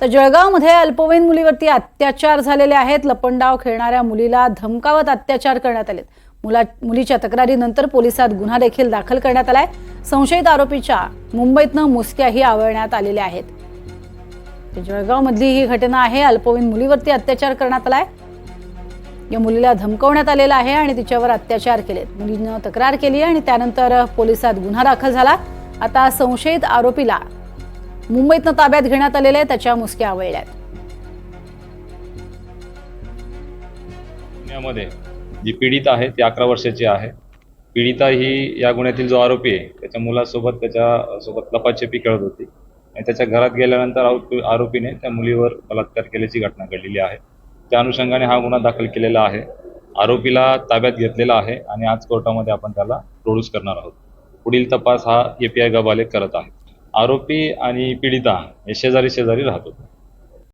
तर जळगावमध्ये अल्पवयीन मुलीवरती अत्याचार झालेले आहेत. लपंडाव खेळणाऱ्या मुलीला धमकावत अत्याचार करण्यात आलेत. मुला मुलीच्या तक्रारीनंतर पोलिसात गुन्हा देखील दाखल करण्यात आलाय. संशयित आरोपीच्या मुंबईतनं मुसक्याही आवळण्यात आलेल्या आहेत. जळगावमधली ही घटना आहे. अल्पवयीन मुलीवरती अत्याचार करण्यात आलाय. या मुलीला धमकवण्यात आलेला आहे आणि तिच्यावर अत्याचार केलेत. मुलीनं तक्रार केली आणि त्यानंतर पोलिसात गुन्हा दाखल झाला. आता संशयित आरोपीला मुंबईतनं ताब्यात घेण्यात आलेल्या आहे त्याच्या मुसक्या आवळल्यात. पुण्यामध्ये जी पीडित आहे ती अकरा वर्षाची आहे. पीडिता ही या गुन्ह्यातील जो आरोपी आहे त्याच्या मुलासोबत त्याच्या सोबत लपाछपी खेळत होती. आणि त्याच्या घरात गेल्यानंतर आरोपीने त्या मुलीवर बलात्कार केल्याची घटना घडलेली आहे. त्या अनुषंगाने हा गुन्हा दाखल केलेला आहे. आरोपीला ताब्यात घेतलेला आहे आणि आज कोर्टामध्ये आपण त्याला प्रोड्यूस करणार आहोत. पुढील तपास हा ए पी आय गबाले करत आहे. आरोपी आणि पीडिता हे शेजारी शेजारी राहत होते.